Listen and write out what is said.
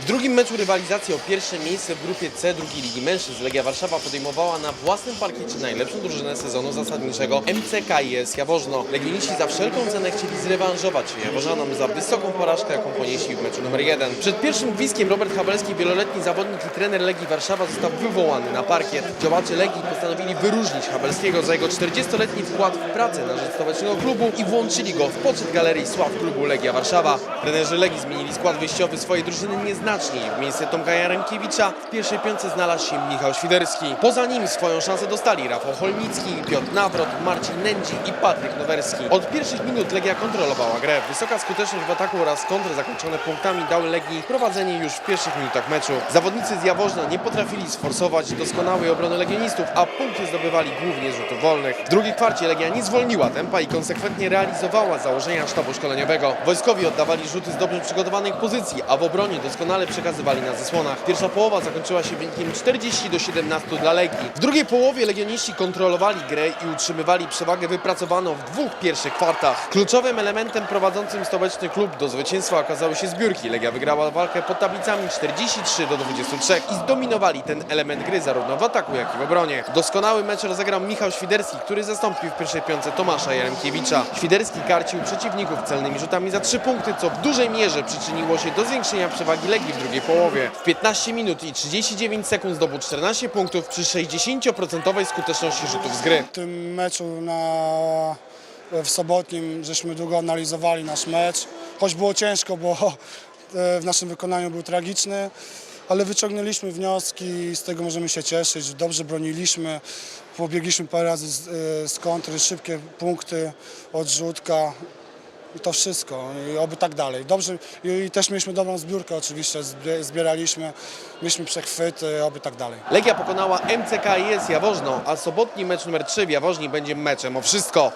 W drugim meczu rywalizacji o pierwsze miejsce w grupie C drugiej Ligi Mężczyzn Legia Warszawa podejmowała na własnym parkiecie najlepszą drużynę sezonu zasadniczego MCKiS Jaworzno. Legioniści za wszelką cenę chcieli zrewanżować się Jaworzanom za wysoką porażkę, jaką ponieśli w meczu numer jeden. Przed pierwszym gwizdkiem Robert Habelski, wieloletni zawodnik i trener Legii Warszawa został wywołany na parkiet. Działacze Legii postanowili wyróżnić Habelskiego za jego 40-letni wkład w pracę na rzecz stołecznego klubu i włączyli go w poczet galerii sław klubu Legia Warszawa. Trenerzy Legii zmienili skład wyjściowy swojej drużyny W miejsce Tomka Jaremkiewicza w pierwszej piątce znalazł się Michał Świderski. Poza nim swoją szansę dostali Rafał Holnicki, Piotr Nawrot, Marcin Nędzi i Patryk Nowerski. Od pierwszych minut Legia kontrolowała grę. Wysoka skuteczność w ataku oraz kontry zakończone punktami dały Legii prowadzenie już w pierwszych minutach meczu. Zawodnicy z Jaworzna nie potrafili sforsować doskonałej obrony legionistów, a punkty zdobywali głównie z rzutów wolnych. W drugiej kwarcie Legia nie zwolniła tempa i konsekwentnie realizowała założenia sztabu szkoleniowego. Wojskowi oddawali rzuty z dobrze przygotowanych pozycji, a w obronie doskonale przekazywali na zasłonach. Pierwsza połowa zakończyła się wynikiem 40 do 17 dla Legii. W drugiej połowie legioniści kontrolowali grę i utrzymywali przewagę wypracowaną w dwóch pierwszych kwartach. Kluczowym elementem prowadzącym stołeczny klub do zwycięstwa okazały się zbiórki. Legia wygrała walkę pod tablicami 43 do 23 i zdominowali ten element gry zarówno w ataku, jak i w obronie. Doskonały mecz rozegrał Michał Świderski, który zastąpił w pierwszej piątce Tomasza Jaremkiewicza. Świderski karcił przeciwników celnymi rzutami za 3 punkty, co w dużej mierze przyczyniło się do zwiększenia przewagi Legii w drugiej połowie. W 15 minut i 39 sekund zdobył 14 punktów przy 60% skuteczności rzutów z gry. W tym meczu na, w sobotnim żeśmy długo analizowali nasz mecz, choć było ciężko, bo e, w naszym wykonaniu był tragiczny, ale wyciągnęliśmy wnioski, z tego możemy się cieszyć. Dobrze broniliśmy, pobiegliśmy parę razy z, e, z kontry, szybkie punkty, odrzutka. I to wszystko. I oby tak dalej. Dobrze. I, I też mieliśmy dobrą zbiórkę oczywiście. Zbie- Zbieraliśmy, mieliśmy przechwyty, oby tak dalej. Legia pokonała MCKiS Jaworzno, a sobotni mecz numer 3 w Jaworznie będzie meczem o wszystko.